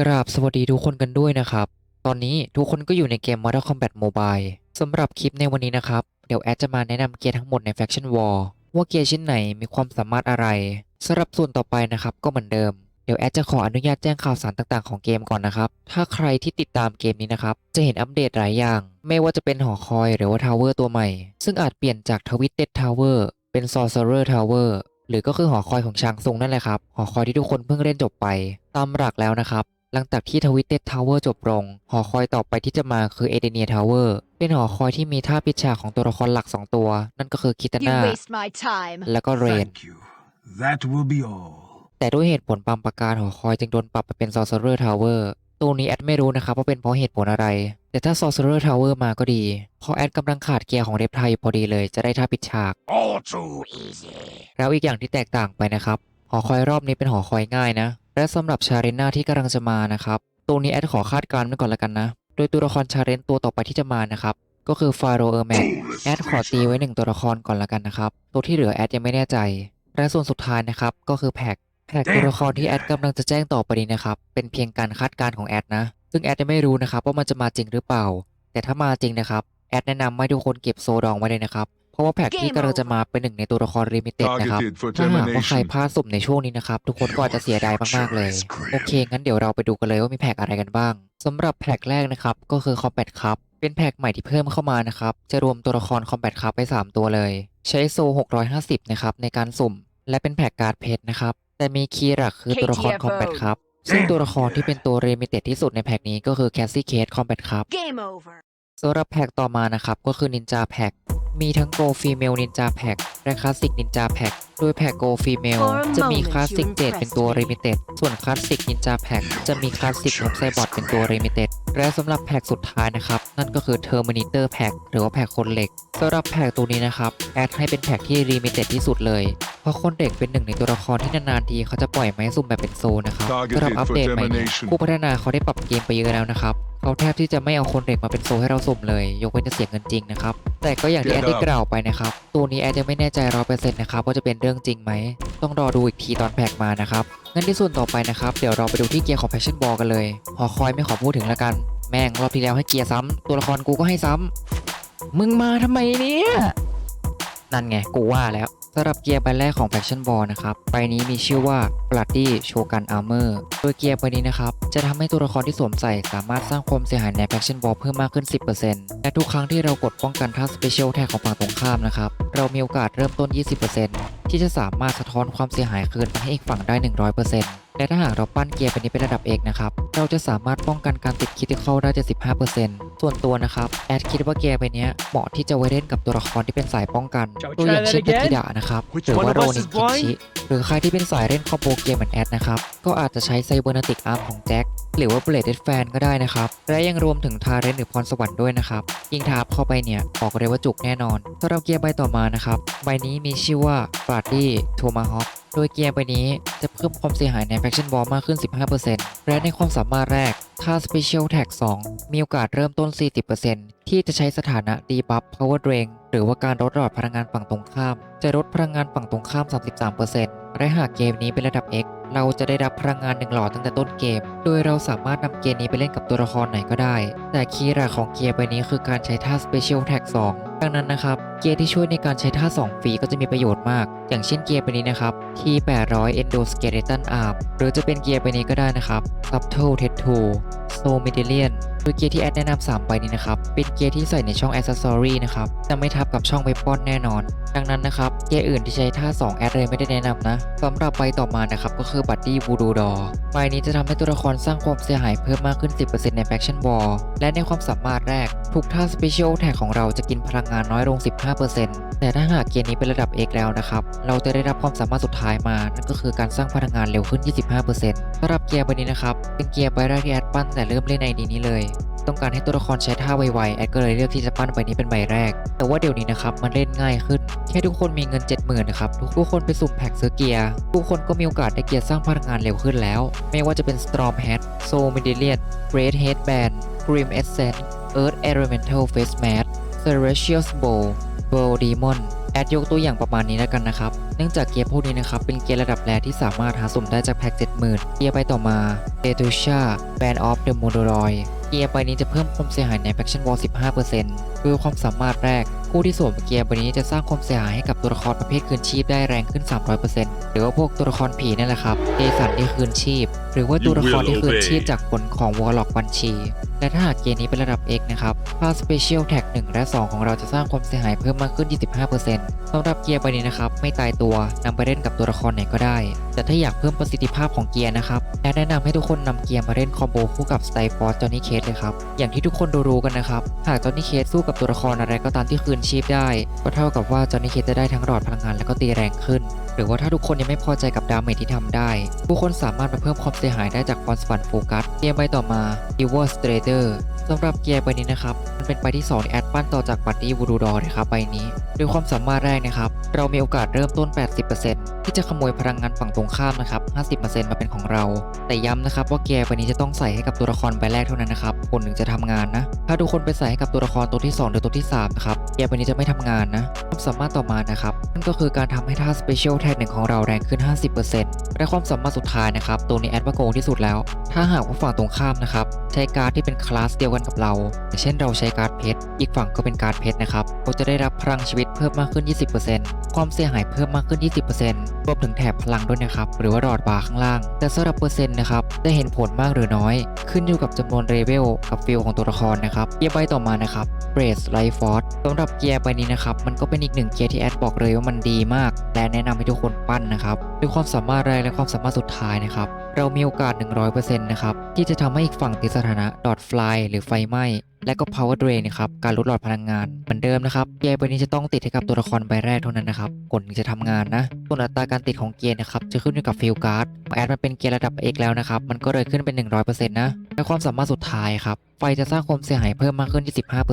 กราบสวัสดีทุกคนกันด้วยนะครับ ตอนนี้ทุกคนก็อยู่ในเกม Mortal Kombat Mobile สำหรับคลิปในวันนี้นะครับ เดี๋ยวแอดจะมาแนะนำเกียร์ทั้งหมดใน Faction War ว่าเกียร์ชิ้นไหนมีความสามารถอะไรสำหรับส่วนต่อไปนะครับก็เหมือนเดิม เดี๋ยวแอดจะขออนุญาตแจ้งข่าวสารต่างๆของเกมก่อนนะครับ ถ้าใครที่ติดตามเกมนี้นะครับ จะเห็นอัปเดตหลายอย่าง ไม่ว่าจะเป็นหอคอยหรือว่าทาวเวอร์ตัวใหม่ ซึ่งอาจเปลี่ยนจากทวิตเต็ดทาวเวอร์เป็น Sorcerer Tower หรือก็คือหอคอยของชางซุงนั่นแหละครับ หอคอยที่ทุกคนเพิ่งเล่นจบไป ตามหลักแล้วนะครับ หลังจากที่ทวิตเต็ดทาวเวอร์จบลง หอคอยต่อไปที่จะมาคือเอเดเนียทาวเวอร์เป็นหอคอยที่มีท่าปิดฉากของตัวละครหลัก 2 ตัว นั่นก็คือคิตา You น่า waste my time. และก็เรน Thank you. That will be all. แต่ด้วยเหตุผลบางประการหอคอยจึงโดนปรับไปเป็น Sorcerer Tower ตัวนี้แอดไม่รู้นะครับว่าเป็นเพราะเหตุผลอะไร แต่ถ้า Sorcerer Tower มาก็ดี เพราะแอดกำลังขาดเกียร์ของเดฟไทยพอดีเลยจะได้ท่าปิดฉาก All too easy. แล้วอีกอย่างที่แตกต่างไปนะครับ หอคอยรอบนี้เป็นหอคอยง่ายนะ และสำหรับชาเรนนาที่กำลังจะมานะครับตัวนี้แอดขอคาดการณ์ไว้ก่อนละกันนะ โดยตัวละครชาเรนตัวต่อไปที่จะมานะครับก็คือฟาโรเออร์แมนแอดขอตีไว้หนึ่งตัวละครก่อนละกันนะครับตัวที่เหลือแอดยังไม่แน่ใจ และส่วนสุดท้ายนะครับก็คือแพ็กแพ็กตัวละครที่แอดกำลังจะแจ้งต่อไปนี้นะครับเป็นเพียงการคาดการณ์ของแอดนะ ซึ่งแอดจะไม่รู้นะครับว่ามันจะมาจริงหรือเปล่า แต่ถ้ามาจริงนะครับแอดแนะนำให้ทุกคนเก็บโซดองไว้เลยนะครับ เพราะว่าแพ็กที่กำลังจะมาเป็นหนึ่งในตัวละครลิมิเต็ดนะครับ Targeted for ถ้าหากว่าใคร termination. พลาดสุ่มในช่วงนี้นะครับ ทุกคนก็อาจจะเสียดายมากๆเลย โอเค งั้นเดี๋ยวเราไปดูกันเลยว่ามีแพ็กอะไรกันบ้างสำหรับแพ็กแรกนะครับ ก็คือ Combat Cup เป็นแพ็กใหม่ที่เพิ่มเข้ามานะครับ จะรวมตัวละคร Combat Cup ไป 3 ตัวเลย ใช้โซ 650 นะครับในการสุ่ม และเป็นแพ็กการ์ดเพชรนะครับ แต่มีคีย์หลักคือตัวละคร KTFO Combat Cup ซึ่งตัวละครที่เป็นตัว Limited ที่สุดในแพ็กนี้ก็คือ Cassie Cage Combat Cup Game over. สำหรับแพ็กต่อมานะครับก็คือ Ninja Pack มีทั้ง Go Female Ninja Pack และ Classic Ninja Pack โดยแพ็ก Go Female For a จะมี moment Classic you Jade เป็นตัว impressed me. Limited ส่วน Classic Ninja Pack จะมี Classic ของ Cybot เป็นตัว Limited และสำหรับแพ็กสุดท้ายนะครับ นั่นก็คือ Terminator Pack หรือว่าแพ็กคนเหล็กสำหรับแพ็กตัวนี้นะครับ แอดให้เป็นแพ็กที่ Limited ที่สุดเลยเพราะคนเหล็กเป็นหนึ่งในตัวละครที่นานๆทีเขาจะปล่อยไมาให้สุ่มแบบเป็นโซนนะครับ Targeted สำหรับอัปเดต for ใหม่เนี่ย termination ผู้พัฒนาเขาได้ปรับเกมไปเยอะแล้วนะครับ เขาแทบที่จะไม่เอาคนเหล็กมาเป็นโซให้เราสุ่มเลย ยกเว้นจะเสียเงินจริงนะครับ แต่ก็อย่างที่แอ Get ดได้ up กล่าวไปนะครับ ตัวนี้แอดยังไม่แน่ใจร้อยเปอร์เซ็นต์นะครับว่าจะเป็นเรื่องจริงไหม ต้องรอดูอีกทีตอนแพ็กมานะครับ งั้นที่ส่วนต่อไปนะครับ เดี๋ยวเราไปดูที่เกียร์ของ Passion Ball กันเลยหอคอยไม่ขอพูดถึงแล้วกัน แม่งรอบที่แล้วให้เกียร์ซ้ำตัวละครกูก็ให้ซ้ำมึงมาทำไมเนี่ยนั่นไงกูว่าแล้ว สำหรับเกียร์ใบแรกของ Faction Ball นะครับใบนี้มีชื่อว่า Bloody Shogun Armor โดยเกียร์ใบนี้นะครับ จะทำให้ตัวละครที่สวมใส่สามารถสร้างความเสียหายใน Faction Ball เพิ่มมากขึ้น 10%และทุกครั้งที่เรากดป้องกันท่า Special Tag ของฝั่งตรงข้ามนะครับ เรามีโอกาสเริ่มต้น 20%ที่จะสามารถสะท้อนความเสียหายคืนไปให้อีกฝั่งได้ 100% และถ้าหากเราปั้นเกียร์ใบนี้เป็นระดับเอกนะครับ เราจะสามารถป้องกันการติดคิดที่เข้าได้75%ส่วนตัวนะครับแอดคิดว่าเกียร์ใบเนี้ยเหมาะที่จะไว้เล่นกับตัวละครที่เป็นสายป้องกัน Shall we ตัวอย่าง try เช่น that ทา again? คิดะนะครับ Which หรือ one ว่า of โร us นิน is คิน blind? ชิหรือใครที่เป็นสายเล่นคอมโบเกมเหมือนแอดนะครับก็อาจจะใช้ไซเบอร์นาติกอาร์มของแจ็คหรือว่าเบลดแฟนก็ได้นะครับและยังรวมถึงทาเรนหรือพรสวรรค์ด้วยนะครับยิงทาบเข้าไปเนี่ยบอกเลยว่าจุกแน่นอนสำหรับเกียร์ใบต่อมานะครับใบนี้มีชื่อว่าบราดดี้โทมาฮอค โดยเกียร์ใบนี้จะเพิ่มความเสียหายในแฟคชั่นบอลมากขึ้น 15%และในความสามารถแรก ถ้า Special Tag 2 มีโอกาสเริ่มต้น 40%ที่จะใช้สถานะ Debuff Power Drain หรือว่าการลดหลอดพลังงานฝั่งตรงข้าม จะลดพลังงานฝั่งตรงข้าม 33%และหากเกมนี้เป็นระดับ X เราจะได้รับพลังงาน1หลอดตั้งแต่ต้นเกม โดยเราสามารถนำเกมนี้ไปเล่นกับตัวละครไหนก็ได้ แต่คีย์หลักของเกียร์ใบนี้คือการใช้ท่า Special Tag 2ดังนั้นนะครับ เกียร์ที่ช่วยในการใช้ท่า 2 ฟรีก็จะมีประโยชน์มาก อย่างเช่นเกียร์ใบนี้นะครับ T800 Endoskeleton Arm หรือจะเป็นเกียร์ใบนี้ก็ได้นะครับ Subtle Tattoo Soul Medallion โดยเกียร์ที่แอดแนะนำ3ใบนี้นะครับ เป็นเกียร์ที่ใส่ในช่อง Accessory นะครับ จะไม่ทับกับช่อง Weapon แน่นอน ดังนั้นนะครับ เกียร์อื่นที่ใช้ท่า 2 แอดเลยไม่ได้แนะนำนะสำหรับใบต่อมานะครับก็คือ Buddy Voodoo Doll ใบนี้จะทำให้ตัวละครสร้างความเสียหายเพิ่มมากขึ้น 10%ใน Faction Wall และในความสามารถแรก ทุกท่า Special Tag ของเราจะกินพลังงานน้อยลง 15%แต่ถ้าหากเกียร์นี้เป็นระดับ X แล้วนะครับ เราจะได้รับความสามารถสุดท้ายมา นั่นก็คือการสร้างพลังงานเร็วขึ้น 25%สำหรับเกียร์ใบนี้นะครับ เป็นเกียร์ใบแรกที่แอดปั้นแต่เริ่มเล่นไอดีนี้เลย ต้องการให้ตัวละครใช้ท่าไวๆแอดก็เลยเลือกที่จะปั้นใบนี้เป็นใบแรก แต่ว่าเดี๋ยวนี้นะครับมันเล่นง่ายขึ้น แค่ทุกคนมีเงิน 70,000นะครับทุกคนไปสุ่มแพ็กซื้อเกียร์ทุกคนก็มีโอกาสได้เกียร์สร้างพลังงานเร็วขึ้นแล้ว ไม่ว่าจะเป็น Storm Hat Soul Medallion Great Headband Grim Essence Earth Elemental Face Mask Celestial Bow Bow Demon แอดยกตัวอย่างประมาณนี้แล้วกันนะครับ เนื่องจากเกียร์พวกนี้นะครับ เป็นเกียร์ระดับแรที่สามารถหาสุ่มได้จากแพ็ก 70,000 เกียร์ไปต่อมาเ e ตูชา Band of the m o d o r o i เกียร์ใบนี้จะเพิ่มความเสียหายใน Faction Wall 15%คือความสามารถแรก ผู้ที่สวมเกียร์ใบนี้จะสร้างความเสียหายให้กับตัวละครประเภทคืนชีพได้แรงขึ้น 300%หรือว่าพวกตัวละครผีนั่นแหละครับเจสันที่คืนชีพ หรือว่าตัวละครที่คืนชีพจากผลของวอลล็อกบัญชี และถ้าหากเกมนี้เป็นระดับ X นะครับค่า Special Tag 1และ 2 ของเราจะสร้างความเสียหายเพิ่มมากขึ้น 25%สำหรับเกียร์ใบนี้นะครับ ไม่ตายตัวนำไปเล่นกับตัวละครไหนก็ได้ แต่ถ้าอยากเพิ่มประสิทธิภาพของเกียร์นะครับแนะนำให้ทุกคนนำเกียร์มาเล่นคอมโบคู่กับ Style Force Johnny Cage เลยครับอย่างที่ทุกคนรู้กันนะครับหาก Johnny Cage สู้กับตัวละครอะไรก็ตามที่คืนชีพได้ ก็เท่ากับว่าจอห์นนี่เคจะได้ทั้งหลอดพลังงานและก็ตีแรงขึ้น หรือว่าถ้าทุกคนยังไม่พอใจกับดาเมจที่ทำได้ ผู้คนสามารถมาเพิ่มความเสียหายได้จากพรสวรรค์โฟกัสเกมใบต่อมา e v o r Strader สำหรับเกียร์ใบนี้นะครับมันเป็นใบที่2ในแอดปั้นต่อจากบัตตี้วูดูดอนะครับใบนี้โดยความสามารถแรกนะครับ เรามีโอกาสเริ่มต้น 80%ที่จะขโมยพลังงานฝั่งตรงข้ามนะครับ 50%มาเป็นของเรา แต่ย้ำนะครับว่าเกียร์ใบนี้จะต้องใส่ให้กับตัวละครใบแรกเท่านั้นนะครับผลถึงจะทำงานนะ ถ้าทุกคนไปใส่ให้กับตัวละครตัวที่ 2 หรือตัวที่3นะครับเกียร์ใบนี้จะไม่ทำงานนะความสามารถต่อมานะครับนั่นก็คือการทำให้ท่า Special Tag หนึ่งของเราแรงขึ้น 50%และความสามารถสุดท้ายนะครับตัวนี้แอดว่าโกงที่สุดแล้ว ถ้าหากว่าฝั่งตรงข้ามนะครับ ใช้การ์ดที่เป็นคลาสเดียวกันกับเราอย่างเช่นเราใช้การ์ดเพชร อีกฝั่งก็เป็นการ์ดเพชรนะครับเราจะได้รับพลังชีวิตเพิ่มมากขึ้น 20%ความเสียหายเพิ่มมากขึ้น 20%รวมถึงแถบพลังด้วยนะครับ หรือว่าหลอดบาร์ข้างล่าง แต่สำหรับเปอร์เซ็นต์นะครับ จะเห็นผลมากหรือน้อย ขึ้นอยู่กับจำนวนเลเวลกับฟิลของตัวละครนะครับเกียร์ใบต่อมานะครับ b r a c e Life Force สำหรับเกียร์ใบนี้นะครับ มันก็เป็นอีกหนึ่งเกียร์ที่แอดบอกเลยว่ามันดีมาก และแนะนำให้ทุกคนปั้นนะครับด้วยความสามารถแรกและความสามารถสุดท้ายนะครับ เรามีโอกาส 100%นะครับ ที่จะทำให้อีกฝั่งติดสถานะดอทฟลายหรือไฟไหม้ และก็ power drain นะครับ การลดหลอดพลังงาน เหมือนเดิมนะครับ เกียร์ใบนี้จะต้องติดให้กับตัวละครใบแรกเท่านั้นนะครับผลถึงจะทำงานนะ ส่วนอัตราการติดของเกียร์นะครับ จะขึ้นอยู่กับฟิลการ์ดแอดมันเป็นเกียร์ระดับ X แล้วนะครับ มันก็เลยขึ้นเป็น 100%นะ และความสามารถสุดท้ายครับ ไฟจะสร้างความเสียหายเพิ่มมากขึ้น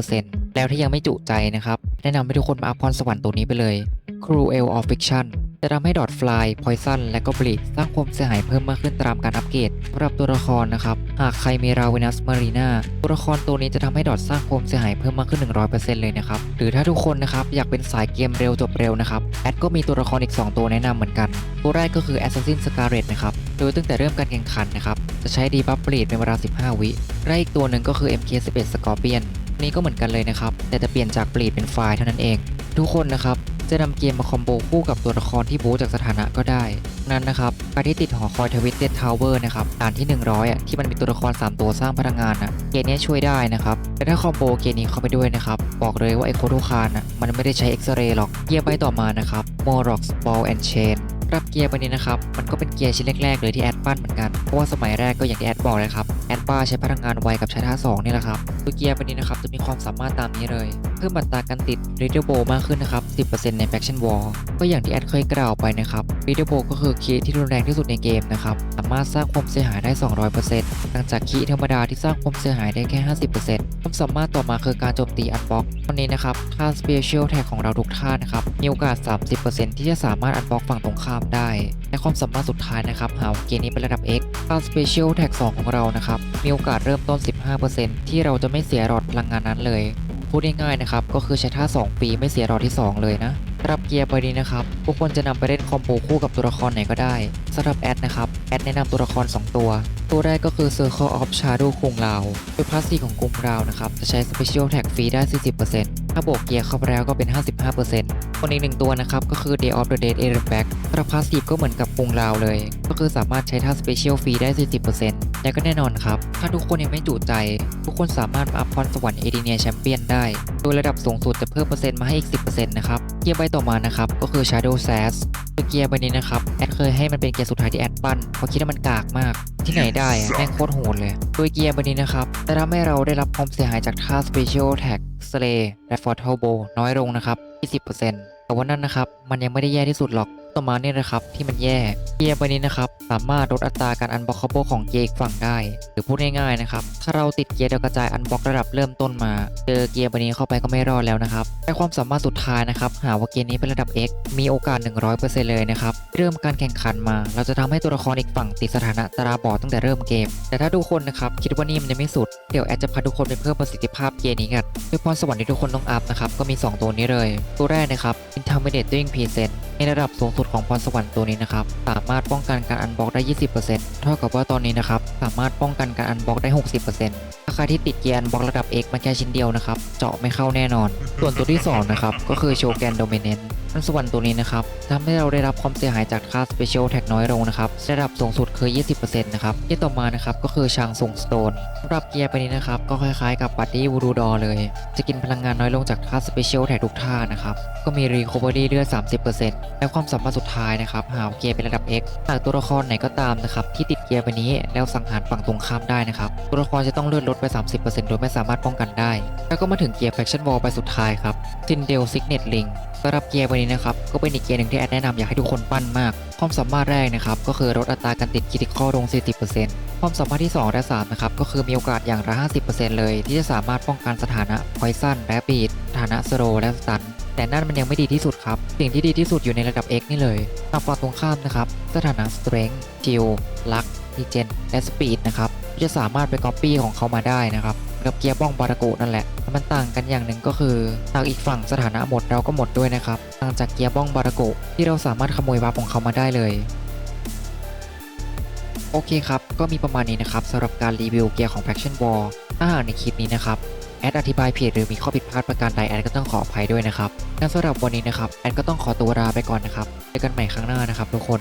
25%แล้วถ้ายังไม่จุใจนะครับ แนะนำให้ทุกคนมาอัพพรสวรรค์ตัวนี้ไปเลย Cruel of Fiction จะทำให้ดอทฟลายพอยซันและก็บลีดสร้างความเสียหายเพิ่มมากขึ้นตามการอัปเกรดสำหรับตัวละครนะครับ หากใครมีราวินัสมารีนาตัวละครตัวนี้จะทำให้ดอทสร้างความเสียหายเพิ่มมากขึ้น 100%เลยนะครับ หรือถ้าทุกคนนะครับอยากเป็นสายเกมเร็วจบเร็วนะครับ แอดก็มีตัวละครอีก 2 ตัวแนะนำเหมือนกัน ตัวแรกก็คือ Assassin Scarlet นะครับโดยตั้งแต่เริ่มการแข่งขันนะครับจะใช้ดีบัฟบลีดเป็นเวลา 15 วิและอีกตัวหนึ่งก็คือ MK11 Scorpion นี้ก็เหมือนกันเลยนะครับแต่จะเปลี่ยนจากบลีดเป็นไฟล์เท่านั้นเอง ทุกคนนะครับ จะนำเกมมาคอมโบคู่กับตัวละครที่บู๊จากสถานะก็ได้นั้นนะครับการที่ติดหอคอยทวิตเต็ดทาวเวอร์นะครับด่านที่ 100อะที่มันมีตัวละคร 3 ตัวสร้างพลังงานอะเกมนี้ช่วยได้นะครับแต่ถ้าคอมโบเกมนี้เข้าไปด้วยนะครับบอกเลยว่าไอโคโทคานอะมันไม่ได้ใช้เอ็กซเรย์หรอกเกียร์ไปต่อมานะครับโมร็อกส์บอลแอนด์เชนรับเกียร์ไปนี้นะครับ มันก็เป็นเกียร์ชิ้นแรกๆเลยที่แอดปั้นเหมือนกัน เพราะว่าสมัยแรกก็อย่างที่แอดบอกเลยครับ แอดป้าใช้พลังงานไวกับใช้ท่า2นี่แหละครับ ตัวเกียร์ไปนี้นะครับจะมีความสามารถตามนี้เลย พิ่มอัตราการติด r a d i o b o มากขึ้นนะครับ 10%ใน Faction Wall ก็อย่างที่แอดเคยกล่าวไปนะครับ r a d i o b o ก็คือคีที่รุนแรงที่สุดในเกมนะครับ สามารถสร้างความเสียหายได้ 200%ต่างจากคีธรรมดาที่สร้างความเสียหายได้แค่ 50%ความสามารถต่อมาคือการโจมตีอันบล็อกตอนนี้นะครับท่า Special Tag ของเราทุกท่านะครับมีโอกาส 30%ที่จะสามารถอันบล็อกฝั่งตรงข้ามได้และความสามารถสุดท้ายนะครับหากเกมนี้เป็นระดับ X ท่า Special Tag 2 ของเรานะครับ มีโอกาสเริ่มต้น 15%ที่เราจะไม่เสียหลอดพลังงานนั้นเลย พูดง่ายๆนะครับ ก็คือใช้ท่า 2 ปีไม่เสียหลอที่ 2 เลยนะสำหรับเกียร์ใบนี้นะครับทุกคนจะนำไปเล่นคอมโบคู่กับตัวละครไหนก็ได้สำหรับแอดนะครับ แอดแนะนำตัวละคร 2 ตัว ตัวแรกก็คือ Circle of Shadow คุงราวโดยพาสซีของกลุ่มราวนะครับ จะใช้ Special Tag ฟรีได้ 40%ถ้าบวกเกียร์เข้าไปแล้วก็เป็น 55%คนอีกหนึ่งตัวนะครับ ก็คือ Day of the Dead a r b a c k สำหรับพาสซีฟก็เหมือนกับคุงราวเลย ก็คือสามารถใช้ท่า Special ฟรีได้ 40%และก็แน่นอนครับ ถ้าทุกคนยังไม่จุใจ ทุกคนสามารถมาอัพพรสวรรค์เอเดเนียแชมเปี้ยนได้ โดยระดับสูงสุดจะเพิ่มเปอร์เซ็นต์มาให้อีก 10%นะครับ เกียร์ใบต่อมานะครับ ก็คือ Shadow Sass ตัวเกียร์ใบนี้นะครับ แอดเคยให้มันเป็นเกียร์สุดท้ายที่แอดปั้นเพราะคิดว่ามันกากมาก ที่ไหนได้อะแม่งโคตรโหดเลย โดยเกียร์ใบนี้นะครับจะทำให้เราได้รับความเสียหายจากท่า Special Tag Slay และ Fatal Blow น้อยลงนะครับ20%แต่ว่านั่นนะครับมันยังไม่ได้แย่ที่สุดหรอก ต่อมาเนี่ยนะครับที่มันแย่เกียร์ใบนี้นะครับสามารถลดอัตราการอันบ็อกคาโบของเกียร์อีกฝั่งได้ หรือพูดง่ายๆนะครับถ้าเราติดเกียร์ดากระจายอันบ็อกระดับเริ่มต้นมา เจอเกียร์ใบนี้เข้าไปก็ไม่รอดแล้วนะครับในความสามารถสุดท้ายนะครับหากว่าเกียร์นี้เป็นระดับ X มีโอกาส 100%เลยนะครับเริ่มการแข่งขันมา เราจะทำให้ตัวละครอีกฝั่งติดสถานะตาราบอดตั้งแต่เริ่มเกม แต่ถ้าทุกคนนะครับคิดว่านี่มันยังไม่สุดเดี๋ยวแอดจะพาทุกคนไปเพิ่มประสิทธิภาพเกียร์นี้กันด้วยพรสวรรค์ที่ทุกคนต้องอัพนะครับก็มีสองตัวนี้เลย ตัวแรกนะครับ Intimidating Present ในระดับสูงสุดของพรสวรรค์ตัวนี้นะครับสามารถป้องกันการอันบล็อกได้ 20%เท่ากับว่าตอนนี้นะครับสามารถป้องกันการอันบล็อกได้ 60%ถ้าใครที่ติดเกียร์อันบล็อกระดับ X มาแค่ชิ้นเดียวนะครับเจาะไม่เข้าแน่นอน ส่วนตัวที่2นะครับก็คือโชแกนโดเมเนน พรสวรรค์ตัวนี้นะครับทำให้เราได้รับความเสียหายจากค่า Special Tag น้อยลงนะครับระดับสูงสุดคือ 20%นะครับที่ต่อมานะครับก็คือชางซุงสโตนสำหรับเกียร์ไปนี้นะครับก็คล้ายๆกับบัตตี้วูดูดอเลย จะกินพลังงานน้อยลงจากท่า Special Tag ทุกท่านะครับก็มี Recovery เลือด 30%และความสามารถสุดท้ายนะครับหาเกียร์เป็นระดับ X หากตัวละครไหนก็ตามนะครับที่ติดเกียร์ไปนี้แล้วสังหารฝั่งตรงข้ามได้นะครับตัวละครจะต้องเลือดลดไป 30%โดยไม่สามารถป้องกันได้ แล้วก็มาถึงเกียร์ Faction Wall ไปสุดท้ายครับ Sindel Signet Ring สำหรับเกียร์ใบนี้นะครับก็เป็นอีกเกียร์หนึ่งที่แอดแนะนำอยากให้ทุกคนปั้นมาก ความสามารถแรกนะครับก็คือลดอัตราการติดคิติคอลง 40%ความสามารถที่ 2 และ 3 นะครับก็คือมีโอกาสอย่างละ 50%เลย ที่จะสามารถป้องกันสถานะ Poison และ Beat สถานะ Slow และ Stun แต่นั่นมันยังไม่ดีที่สุดครับ สิ่งที่ดีที่สุดอยู่ในระดับ X นี่เลยทางฝั่งตรงข้ามนะครับสถานะ Strength Chill Luck Regen และ Speed นะครับจะสามารถไป Copy ของเขามาได้นะครับ กับเกียร์บ้องบารากุนั่นแหละมันต่างกันอย่างหนึ่งก็คือหากอีกฝั่งสถานะหมดเราก็หมดด้วยนะครับต่างจากเกียร์บ้องบารากุที่เราสามารถขโมยวาร์ปของเขามาได้เลยโอเคครับ ก็มีประมาณนี้นะครับสำหรับการรีวิวเกียร์ของ Faction War ถ้าหากในคลิปนี้นะครับ แอดอธิบายผิดหรือมีข้อผิดพลาดประการใดแอดก็ต้องขออภัยด้วยนะครับงั้นสำหรับวันนี้นะครับ แอดก็ต้องขอตัวลาไปก่อนนะครับเจอกันใหม่ครั้งหน้านะครับทุกคน